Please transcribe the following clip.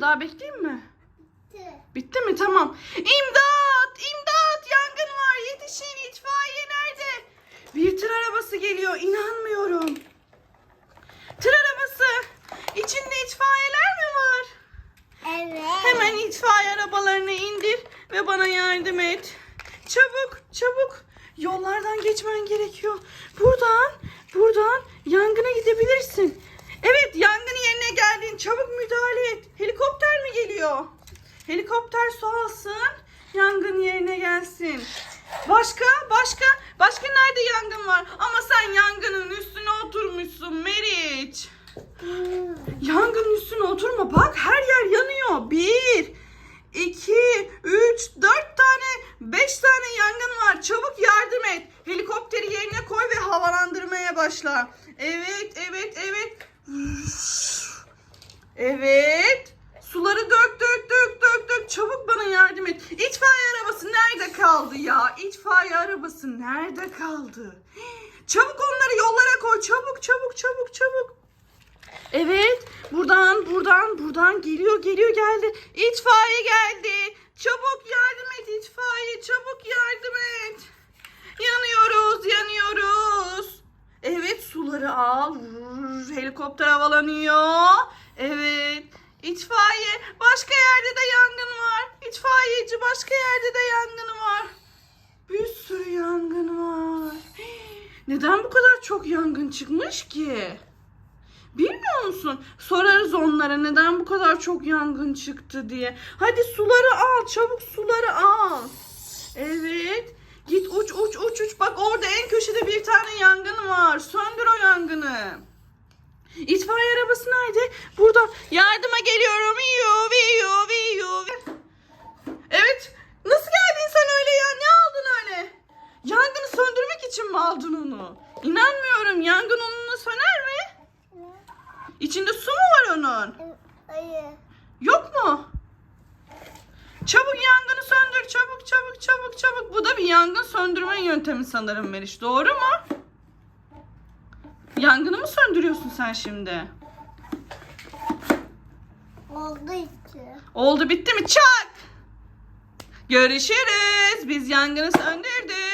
mı? Daha bekleyeyim mi? Bitti. Bitti mi? Tamam. İmdat! İmdat! Yangın var. Yetişin. İtfaiye nerede? Bir tır arabası geliyor. İnanmıyorum. Tır arabası. İçinde itfaiyeler mi var? Evet. Hemen itfaiye arabalarını indir ve bana yardım et. Çabuk, çabuk. Yollardan geçmen gerekiyor. Buradan, buradan yangına gidebilirsin. Evet, yangın yerine geldin. Çabuk müdahale et. Geliyor? Helikopter su alsın. Yangın yerine gelsin. Başka, başka, başka nerede yangın var? Ama sen yangının üstüne oturmuşsun Meriç. Yangının üstüne oturma bak her yer yanıyor. Bir, iki, üç, dört tane, beş tane yangın var. Çabuk yardım et. Helikopteri yerine koy ve havalandırmaya başla. Evet, evet, evet. Evet. Suları dök, dök, dök. Çabuk bana yardım et. İtfaiye arabası nerede kaldı ya? İtfaiye arabası nerede kaldı? Çabuk onları yollara koy. Çabuk, çabuk, çabuk, çabuk. Evet. Buradan, buradan, buradan geliyor, geliyor, geldi. İtfaiye geldi. Çabuk yardım et itfaiye. Çabuk yardım et. Yanıyoruz, yanıyoruz. Evet, suları al. Helikopter havalanıyor. Evet. İtfaiye. Başka yerde de. İtfaiyeci başka yerde de yangın var. Bir sürü yangın var. Neden bu kadar çok yangın çıkmış ki? Bilmiyor musun? Sorarız onlara neden bu kadar çok yangın çıktı diye. Hadi suları al, çabuk suları al. Evet. Git uç uç uç uç. Bak orada en köşede bir tane yangın var. Söndür o yangını. İtfaiye arabası nerede? Burada. Yardıma geliyorum. Viyo viyo viyo. Evet. Nasıl geldin sen öyle ya? Ne aldın öyle? Yangını söndürmek için mi aldın onu? İnanmıyorum. Yangın onunla söner mi? İçinde su mu var onun? Hayır. Yok mu? Çabuk yangını söndür. Çabuk çabuk çabuk çabuk. Bu da bir yangın söndürme yöntemi sanırım Meriç. Doğru mu? Yangını mı söndürüyorsun sen şimdi? Oldu işte. Oldu bitti mi? Çak! Görüşürüz. Biz yangını söndürdük.